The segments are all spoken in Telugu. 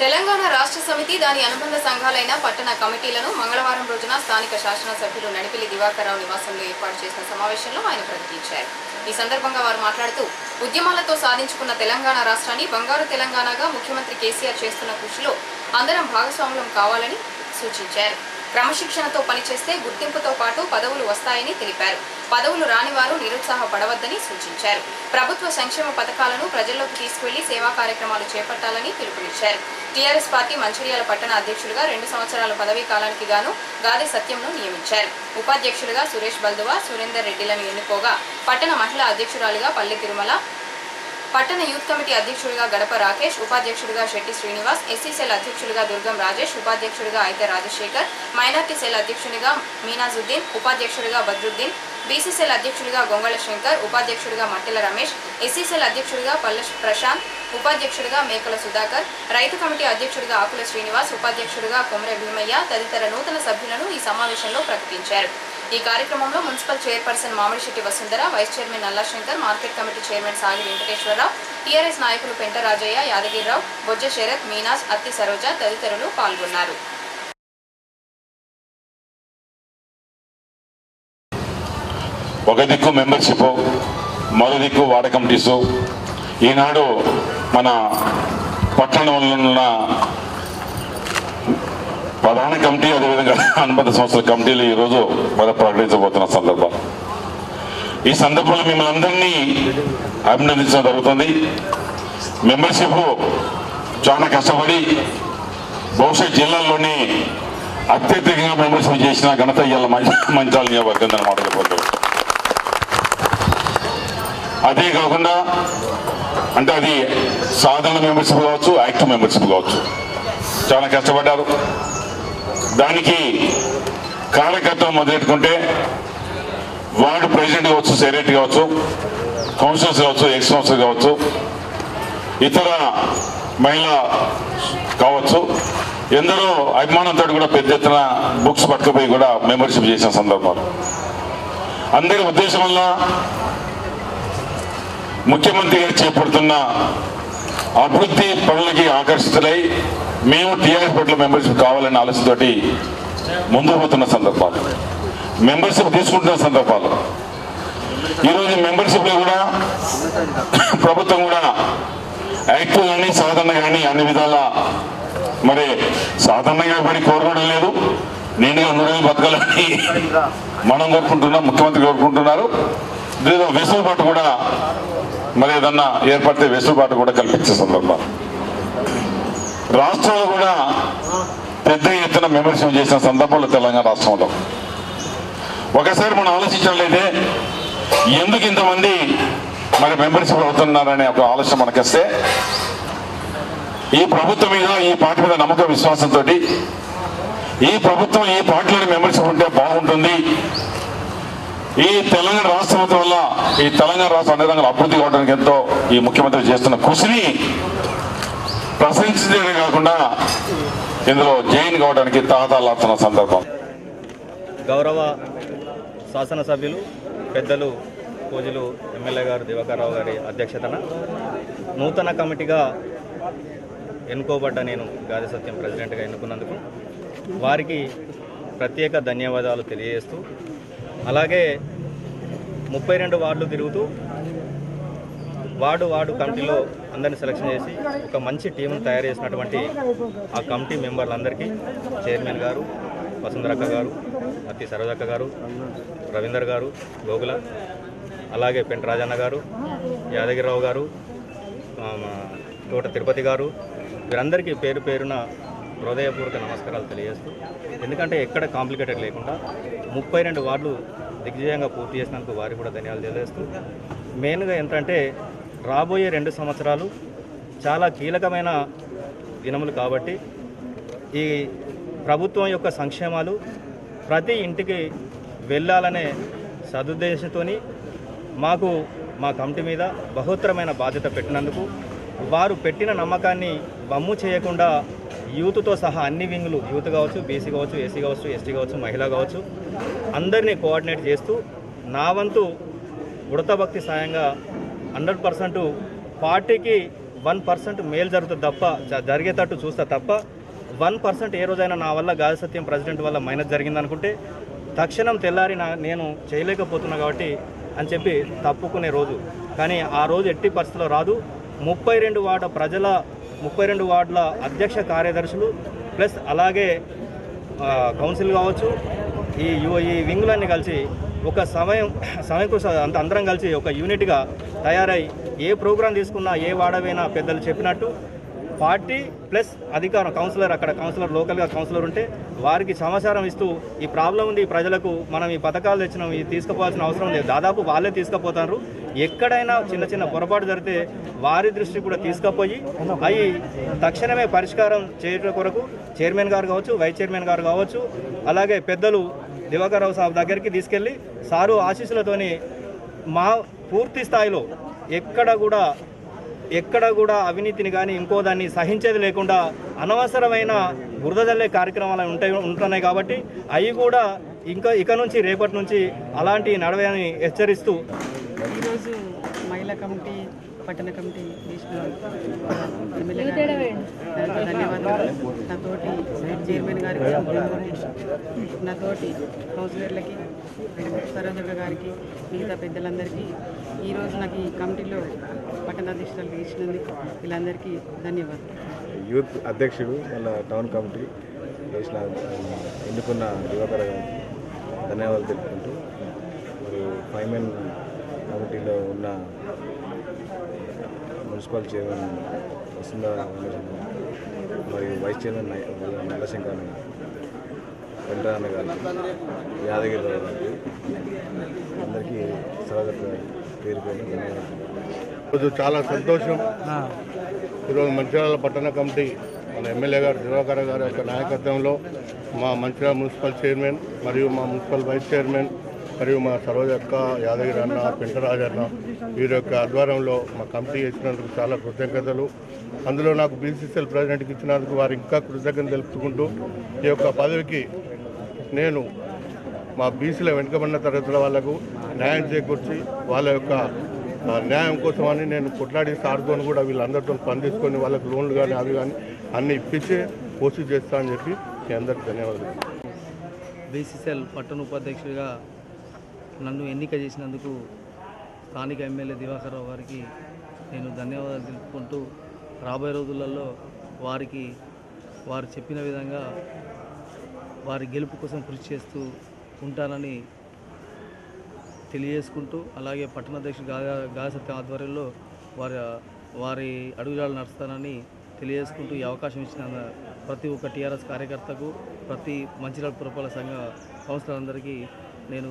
తెలంగాణ రాష్ట్ర సమితి దాని అనుబంధ సంఘాలైన పట్టణ కమిటీలను మంగళవారం రోజున స్థానిక శాసనసభ్యులు నడిపిలి దివాకర్రావు నివాసంలో ఏర్పాటు చేసిన సమావేశంలో ఆయన ప్రకటించారు. ఈ సందర్భంగా వారు మాట్లాడుతూ ఉద్యమాలతో సాధించుకున్న తెలంగాణ రాష్ట్రాన్ని బంగారు తెలంగాణగా ముఖ్యమంత్రి కేసీఆర్ చేస్తున్న కృషిలో అందరం భాగస్వాములం కావాలని సూచించారు. క్రమశిక్షణతో పనిచేస్తే గుర్తింపుతో పాటు పదవులు వస్తాయని తెలిపారు. పదవులు రాని వారు నిరుత్సాహపడవద్దని సూచించారు. ప్రభుత్వ సంక్షేమ పథకాలను ప్రజల్లోకి తీసుకువెళ్ళి సేవా కార్యక్రమాలు చేపట్టాలని పిలుపునిచ్చారు. టీఆర్ఎస్ పార్టీ మంచిర్యాల పట్టణ అధ్యక్షులుగా రెండు సంవత్సరాల పదవీ కాలానికి గాను గాది సత్యంను నియమించారు. ఉపాధ్యక్షులుగా సురేష్ బల్దువా సురేందర్ రెడ్డిలను ఎన్నుకోగా పట్టణ మహిళా అధ్యక్షురాలిగా పల్లె తిరుమల పట్టణ యూత్ కమిటీ అధ్యక్షుడిగా గడప రాకేష్ ఉపాధ్యక్షుడిగా శెట్టి శ్రీనివాస్ ఎస్సీ సెల్ అధ్యక్షుడిగా దుర్గం రాజేష్ ఉపాధ్యక్షుడిగా అయితే రాజశేఖర్ మైనార్టీ సెల్ అధ్యక్షునిగా మీనాజుద్దీన్ ఉపాధ్యక్షుడిగా బద్రుద్దీన్ బీసీ సెల్ అధ్యక్షుడిగా గొంగళ శంకర్ ఉపాధ్యక్షుడిగా మట్టెల రమేష్ ఎస్సీ సెల్ అధ్యక్షుడిగా పల్లె ప్రశాంత్ ఉపాధ్యక్షుడిగా మేకల సుధాకర్ రైతు కమిటీ అధ్యక్షుడిగా ఆకుల శ్రీనివాస్ ఉపాధ్యక్షుడిగా కొమరె భీమయ్య తదితర నూతన సభ్యులను ఈ సమావేశంలో ప్రకటించారు. ఈ కార్యక్రమంలో municipal chairperson Mamidisetti Vasundhara vice chairman Nallashankar market committee chairman Sagi Venkateswararao TRS నాయకులు పెంట రాజయ్య యాదగిరిరావు బొజ్జ శరత్ మీనాస్ అత్తి సరోజ తదితరులు పాల్గొన్నారు. ఒక దిక్కు మెంబర్షిప్ మరో దిక్కు వార్డ్ కమిటీసు. ఈనాడు మన పట్టణంలో ఉన్న ప్రధాన కమిటీ అదేవిధంగా అనుబంధ సంస్థల కమిటీలు ఈరోజు మన ప్రకటించబోతున్న సందర్భం. ఈ సందర్భంలో మిమ్మల్ని అందరినీ అభినందించడం జరుగుతుంది. మెంబర్షిప్ చాలా కష్టపడి బహుశా జిల్లాల్లోని అత్యధికంగా మెంబర్షిప్ చేసిన ఘనత ఇవాళ మంచాల నియోజకవర్గం అన్నమాట అదే కాకుండా అంటే అది సాధారణ మెంబర్షిప్ కావచ్చు యాక్టివ్ మెంబర్షిప్ కావచ్చు. చాలా కష్టపడ్డారు. దానికి కార్యకర్తలు మొదలెట్టుకుంటే వార్డు ప్రెసిడెంట్ కావచ్చు సెక్రటరీ కావచ్చు కౌన్సిలర్స్ కావచ్చు ఎక్స్ కౌన్సిలర్ కావచ్చు ఇతర మహిళ కావచ్చు ఎందరో అభిమానంతో కూడా పెద్ద ఎత్తున బుక్స్ పట్టుకుపోయి కూడా మెంబర్షిప్ చేసిన సందర్భాలు. అందరి ఉద్దేశం వల్ల ముఖ్యమంత్రి గారు చేపడుతున్న అభివృద్ధి పనులకి ఆకర్షితులై మేము టీఆర్ఎస్ పట్ల మెంబర్షిప్ కావాలనే ఆలోచనతోటి ముందు పోతున్న సందర్భాలు. మెంబర్షిప్ తీసుకుంటున్న సందర్భాలు. ఈరోజు మెంబర్షిప్లో కూడా ప్రభుత్వం కూడా యాక్టివ్ కానీ సాధారణ కానీ అన్ని విధాల మరి సాధారణంగా పడి కోరుకోవడం లేదు. నేను రోజులు బతకాలని మనం కోరుకుంటున్నాం ముఖ్యమంత్రి కోరుకుంటున్నారు. దీనిలో వెసులుబాటు కూడా మరి ఏదన్నా ఏర్పడితే వెసులుబాటు కూడా కల్పించే సందర్భాలు. రాష్ట్రంలో కూడా పెద్ద ఎత్తున మెంబర్షిప్ చేసిన సందర్భంలో తెలంగాణ రాష్ట్రంలో. ఒకసారి మనం ఆలోచించినట్లయితే ఎందుకు ఇంతమంది మరి మెంబర్షిప్ అవుతున్నారనే ఒక ఆలోచన మనకొస్తే ఈ ప్రభుత్వం మీద ఈ పార్టీ మీద నమ్మకం విశ్వాసంతో ఈ ప్రభుత్వం ఈ పార్టీలో మెంబర్షిప్ ఉంటే బాగుంటుంది. ఈ తెలంగాణ రాష్ట్రం వల్ల ఈ తెలంగాణ రాష్ట్రం అన్ని రంగాలు అభివృద్ధి కావడానికి ఎంతో ఈ ముఖ్యమంత్రి చేస్తున్న కృషిని ప్రశంసించడమే కాకుండా ఇందులో జైన్ కావడానికి తాతాలాడుతున్న సందర్భం. గౌరవ శాసనసభ్యులు పెద్దలు పూజలు ఎమ్మెల్యే గారు దివాకర్రావు గారి అధ్యక్షతన నూతన కమిటీగా ఎన్నుకోబడ్డ నేను గాది సత్యం ప్రెసిడెంట్గా ఎన్నుకున్నందుకు వారికి ప్రత్యేక ధన్యవాదాలు తెలియజేస్తూ అలాగే ముప్పై రెండు వార్డులు తిరుగుతూ వార్డు వార్డు కమిటీలో అందరిని సెలక్షన్ చేసి ఒక మంచి టీంను తయారు చేసినటువంటి ఆ కమిటీ మెంబర్లందరికీ చైర్మన్ గారు వసుంధరక్క గారు అతి సరోజక్క గారు రవీందర్ గారు గోగుల అలాగే పెంట రాజన్న గారు యాదగిరిరావు గారు తోట తిరుపతి గారు వీరందరికీ పేరు పేరున హృదయపూర్వక నమస్కారాలు తెలియజేస్తూ ఎందుకంటే ఎక్కడ కాంప్లికేటెడ్ లేకుండా ముప్పై రెండు వార్డులు దిగ్విజయంగా పూర్తి చేసినందుకు వారికి కూడా ధన్యవాదాలు తెలియజేస్తూ మెయిన్గా ఏంటంటే రాబోయే రెండు సంవత్సరాలు చాలా కీలకమైన దినములు కాబట్టి ఈ ప్రభుత్వం యొక్క సంక్షేమాలు ప్రతి ఇంటికి వెళ్ళాలనే సదుద్దేశంతో మాకు మా కమిటీ మీద బహుత్తరమైన బాధ్యత పెట్టినందుకు వారు పెట్టిన నమ్మకాన్ని బమ్ము చేయకుండా యూత్తో సహా అన్ని వింగులు యూత్ కావచ్చు బీసీ కావచ్చు ఎస్సీ కావచ్చు ఎస్టీ కావచ్చు మహిళ కావచ్చు అందరినీ కోఆర్డినేట్ చేస్తూ నా వంతు ఉడత భక్తి సాయంగా హండ్రెడ్ పర్సెంట్ పార్టీకి వన్ పర్సెంట్ మేలు జరుగుతుంది తప్ప జరిగేటట్టు చూస్తా తప్ప వన్ పర్సెంట్ ఏ రోజైనా నా వల్ల గాలి సత్యం ప్రెసిడెంట్ వల్ల మైనస్ జరిగిందనుకుంటే తక్షణం తెల్లారి నా నేను చేయలేకపోతున్నా కాబట్టి అని చెప్పి తప్పుకునే రోజు. కానీ ఆ రోజు ఎట్టి పరిస్థితిలో రాదు. ముప్పై రెండు వార్డు ప్రజల ముప్పై రెండు వార్డుల అధ్యక్ష కార్యదర్శులు ప్లస్ అలాగే కౌన్సిల్ కావచ్చు ఈ ఈ వింగులన్నీ కలిసి ఒక సమయం సమయకృష అంత అందరం కలిసి ఒక యూనిట్గా తయారై ఏ ప్రోగ్రాం తీసుకున్నా ఏ వాడవైనా పెద్దలు చెప్పినట్టు పార్టీ ప్లస్ అధికారం కౌన్సిలర్ అక్కడ కౌన్సిలర్ లోకల్గా కౌన్సిలర్ ఉంటే వారికి సమాచారం ఇస్తూ ఈ ప్రాబ్లం ఉంది ప్రజలకు మనం ఈ పథకాలు తెచ్చినాం ఇది తీసుకుపోవాల్సిన అవసరం లేదు. దాదాపు వాళ్ళే తీసుకుపోతారు. ఎక్కడైనా చిన్న చిన్న పొరపాటు జరిగితే వారి దృష్టి కూడా తీసుకుపోయి అవి తక్షణమే పరిష్కారం చేయడం కొరకు చైర్మన్ గారు కావచ్చు వైస్ చైర్మన్ గారు కావచ్చు అలాగే పెద్దలు దివాకర్ రావు సాబ్ దగ్గరికి తీసుకెళ్ళి సారు ఆశీస్సులతోని మా పూర్తి స్థాయిలో ఎక్కడ కూడా ఎక్కడ కూడా అవినీతిని కానీ ఇంకో దాన్ని సహించేది లేకుండా అనవసరమైన బురద జల్లే కార్యక్రమాలు ఉంటాయి ఉంటున్నాయి కాబట్టి అవి కూడా ఇంకా ఇక నుంచి రేపటి నుంచి అలాంటి నడవని హెచ్చరిస్తూ ఈరోజు మహిళా కమిటీ పట్టణ కమిటీ ఎమ్మెల్యే ధన్యవాదాలు. నాతోటి చైర్మన్ గారికి నాతోటి కౌన్సిలర్లకి సరోజక్క గారికి మిగతా పెద్దలందరికీ ఈరోజు నాకు ఈ కమిటీలో పట్టణాధీశాలు ఇచ్చినందుకు వీళ్ళందరికీ ధన్యవాదాలు. యూత్ అధ్యక్షుడు వాళ్ళ టౌన్ కమిటీ చేసిన ఎన్నుకున్న యువకర గారికి ధన్యవాదాలు తెలుపుకుంటూ మరియు ఫైమెన్ కమిటీలో ఉన్న మున్సిపల్ చైర్మన్ వసుంధర మరియు వైస్ చైర్మన్ నల్లశంకర్ అన్న, వెంకటరమణ గారికి యాదగిరిరావు గారికి అందరికీ సహోదరు పేరు పేరు ఈరోజు చాలా సంతోషం. ఈరోజు మంచిర్యాల పట్టణ కమిటీ మన ఎమ్మెల్యే గారు దివాకర్ గారి యొక్క నాయకత్వంలో మా మంచిర్యాల మున్సిపల్ చైర్మన్ మరియు మా మున్సిపల్ వైస్ చైర్మన్ మరియు మా సరోజక్క యాదగిరి అన్న పెంటరాజు అన్న వీరి యొక్క ఆధ్వర్యంలో మా కమిటీ ఇచ్చినందుకు చాలా కృతజ్ఞతలు. అందులో నాకు బీసీసీఎల్ ప్రెసిడెంట్కి ఇచ్చినందుకు వారు ఇంకా కృతజ్ఞత తెలుపుకుంటూ ఈ యొక్క పదవికి నేను మా బీసీల వెనుకబడిన తరగతుల వాళ్ళకు న్యాయం చేకూర్చి వాళ్ళ యొక్క న్యాయం న్యాయం కోసమని నేను కొట్లాడి సార్తో కూడా వీళ్ళందరితో స్పందించుకొని వాళ్ళకి లోన్లు కానీ అవి కానీ అన్ని ఇప్పించి పోస్ట్ చేస్తా అని చెప్పి మీ అందరికి ధన్యవాదాలు. బీసీసీఎల్ పట్టణ ఉపాధ్యక్షుడిగా నన్ను ఎన్నిక చేసినందుకు స్థానిక ఎమ్మెల్యే దివాకర్ గారికి నేను ధన్యవాదాలు తెలుపుకుంటూ రాబోయే రోజులలో వారికి వారు చెప్పిన విధంగా వారి గెలుపు కోసం కృషి చేస్తూ ఉంటానని తెలియజేసుకుంటూ అలాగే పట్టణాధ్యక్షుడు గాగా గాసత్యం ఆధ్వర్యంలో వారి వారి అడుగుజాడలు నడుస్తానని తెలియజేసుకుంటూ ఈ అవకాశం ఇచ్చిన ప్రతి ఒక్క టీఆర్ఎస్ కార్యకర్తకు ప్రతి మంచిర్యాల పురపాలక సంఘ సంస్థలందరికీ నేను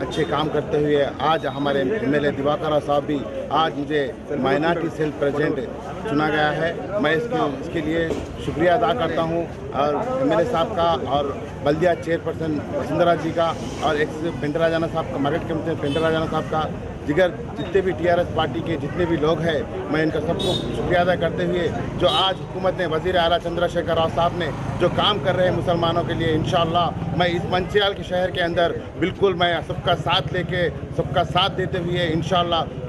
अच्छे काम करते हुए आज हमारे एम एल दिवाकर साहब भी आज मुझे माइनॉरिटी सेल प्रेसिडेंट चुना गया है। मैं इसके इसके लिए शुक्रिया अदा करता हूँ और एम एल ए साहब का और बल्दिया चेयरपर्सन वसुंधरा जी का और एक्स पेंटराजाना साहब का, मार्केट कमिश्नर पेंटर राजाना साहब का जिगर जितने भी टीआरएस पार्टी के जितने भी लोग हैं, मैं इनका सबको शुक्रिया अदा करते हुए जो आज हुकूमत ने वज़ीर अला चंद्रशेखर राव साहब ने जो काम कर रहे हैं मुसलमानों के लिए इन मैं इस मंचियाल के शहर के अंदर बिल्कुल मैं सबका साथ लेके, सबका साथ देते हुए इन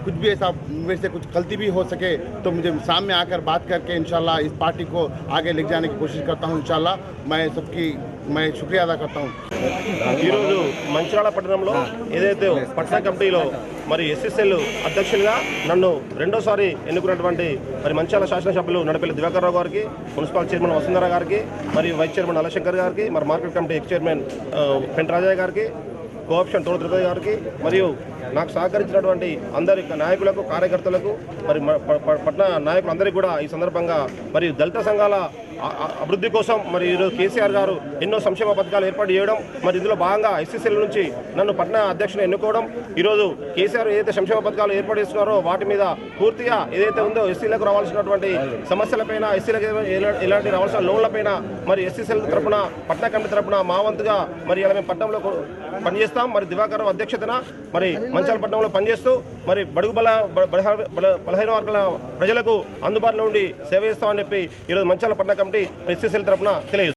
कुछ भी ऐसा मेरे से कुछ गलती भी हो सके तो मुझे सामने आकर बात करके इन इस पार्टी को आगे ले जाने की कोशिश करता हूँ इन मैं सबकी, मैं शुक्रिया अदा करता हूँ। मंचराला पटना पटना कमटी మరి ఎస్ఎస్ఎల్ అధ్యక్షులుగా నన్ను రెండోసారి ఎన్నుకున్నటువంటి మరి మంచాల శాసనసభ్యులు నడపల్లి దివాకర్రావు గారికి మున్సిపల్ చైర్మన్ వసుంధర గారికి మరియు వైస్ చైర్మన్ అలశంకర్ గారికి మరి market committee ex chairman Pentarajaiah గారికి కోఆప్షన్ తోడు తిరుపతి గారికి మరియు నాకు సహకరించినటువంటి అందరి నాయకులకు కార్యకర్తలకు మరి పట్న నాయకులందరికీ కూడా ఈ సందర్భంగా మరియు దళిత సంఘాల అభివృద్ధి కోసం మరి ఈరోజు కేసీఆర్ గారు ఎన్నో సంక్షేమ పథకాలు ఏర్పాటు చేయడం మరి ఇందులో భాగంగా ఎస్సీసీల నుంచి నన్ను పట్టణ అధ్యక్షుని ఎన్నుకోవడం ఈరోజు కేసీఆర్ ఏదైతే సంక్షేమ పథకాలు ఏర్పాటు చేస్తున్నారో వాటి మీద పూర్తిగా ఏదైతే ఉందో ఎస్సీలకు రావాల్సినటువంటి సమస్యలపైన ఎస్సీలకు ఎలాంటి రావాల్సిన లోన్లపైన మరి ఎస్సీసీల తరపున పట్టణ కమిటీ తరపున మా వంతుగా మరి ఇలా మేము పట్టణంలో పనిచేస్తాం. మరి దివాకర్ అధ్యక్షతన మరి మంచాల పట్టణంలో పనిచేస్తూ మరి బడుగు బల బ- బల- బలహీన వర్గాల ప్రజలకు అందుబాటులో ఉండి సేవ చేస్తామని చెప్పి ఈరోజు మంచాల పట్టణ కమిటీ ఎస్సీసీల తరఫున తెలియదు